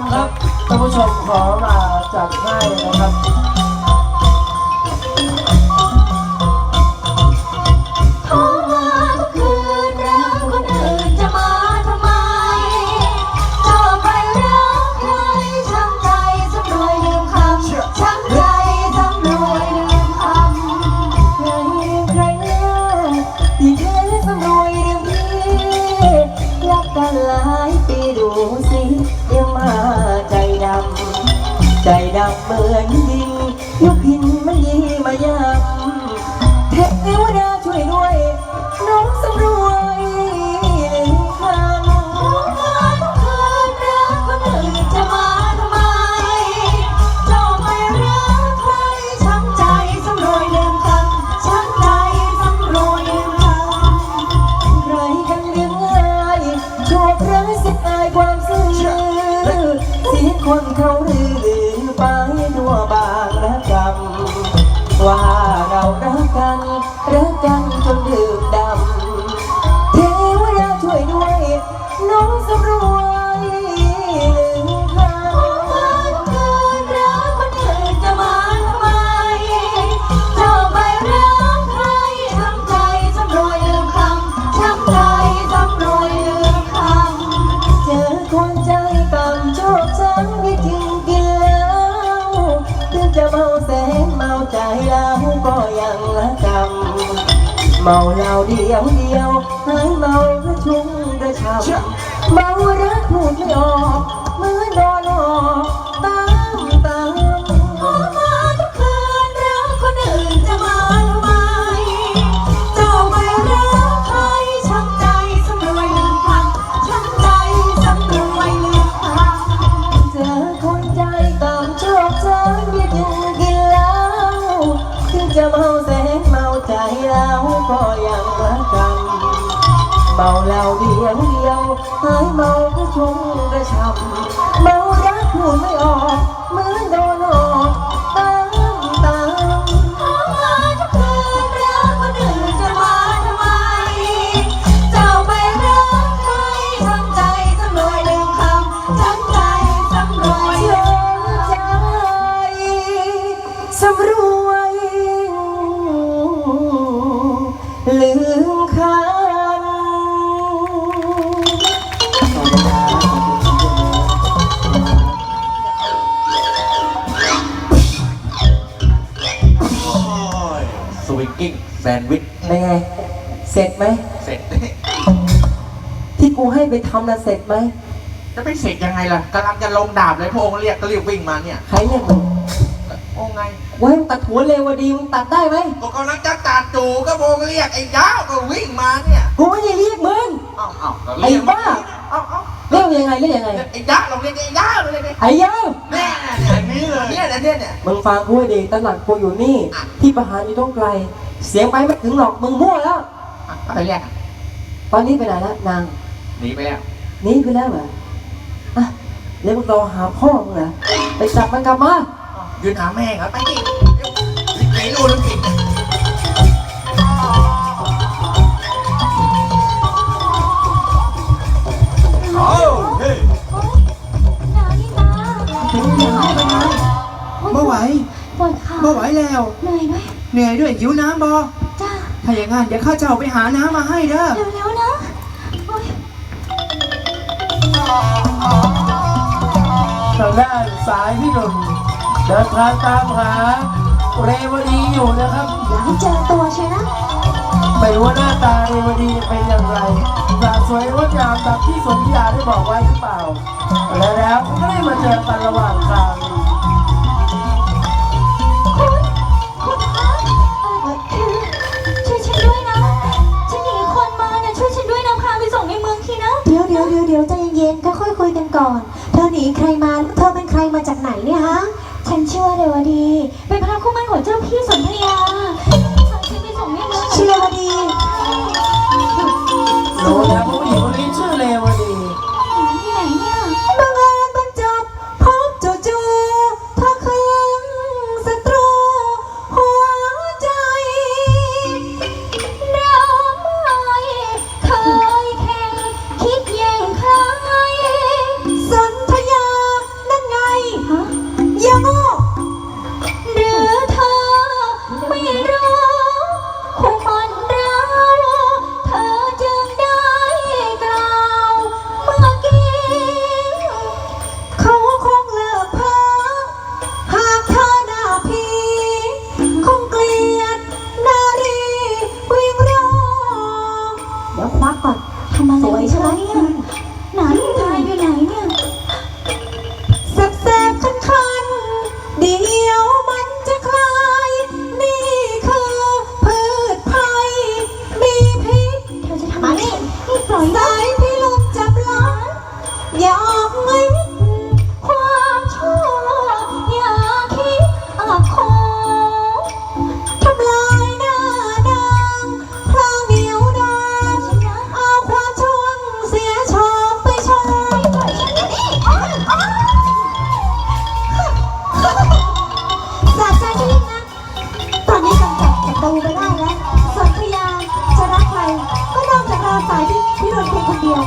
ครับท่านผู้ชมขอมาจัดให้นะครับ ถึงจะเมาแสนเมาใจแล้วก็ยังละก แล้วก็ยังรักกันเมาเหล้าเดียวเแซนด์วิชเป็นไง เสร็จไหม เสร็จ ที่กูให้ไปทำน่ะเสร็จไหม จะไปเสร็จยังไงล่ะกำลังจะลงดาบเลยพระองค์เรียกก็รีบวิ่งมาเนี่ยใครเรียกมึงโอ้ไงเว้ยตัดหัวเร็วอะดีมึงตัดได้ไหม ก็กำลังจะตัดจูก็พระองค์เรียกไอ้ย้าวก็วิ่งมาเนี่ยกูไม่ได้เรียกมึง เอ้าเอ้าก็ไอ้เรียกบ้า เอ้าเอ้าเรียกยังไงเรียกยังไง ไอ้ย้าวลองเรียกไอ้ย้าวเลยเนี่ยไอ้ยังแน่เนี่ยอันนี้เลยเนี่ยเนี่ยเนี่ย มึงฟังกูให้ดีตลาดกูอยู่นี่ ที่ประหารอยู่ตรงไกล เสียงไปไม่ถึงหรอกมึงมั่วแล้วอะอะไรเรียกอะตอนนี้ไปไหนแล้วนางหนีไปแล้วหนีไปแล้วเหรออะแล้วมึงรอหาพ่อมึงเหรอไปจับมันกลับมาอ้าวยืนหาแม่งเหรอไปดิไหนรู้แล้วกินโอ้เฮ้ยนานี่นาเป็นยังไงบ้างนะเมื่อไหวปวดขาเมื่อไหวแล้วเหนื่อยไหม เหนื่อยด้วยหิวน้ำบอจ้าถ้าอย่างงั้นเดี๋ยวข้าเจ้าไปหาน้ำมาให้เด้อ เร็วๆนะโอ๊ยทางด้านสายพี่หนุ่มเดินทางตามหาเรวดีอยู่นะครับ อย่าให้เจอตัวเชียวนะไม่รู้ว่าหน้าตาเรวดีเป็นอย่างไรสาสวยงดงามแบบที่สนธิยาได้บอกไว้หรือเปล่า และแล้วก็ได้มาเจอกันระหว่ คุยกันก่อน เธอหนีใครมา เธอเป็นใครมาจากไหนเนี่ยฮะ ฉันชื่อว่าเรวดี เป็นพระคู่มั่นของเจ้าพี่สนธยาฉันไปส่งในเมืองชื่อวดี ทำอะไรใช่ไหมเนี่ยไหนาายอยู่ไหนเนี่ย ตูไปได้แล้วสัตยาจะรักใครก็นอกจากเราสายที่พิรนเพียงคนเดียว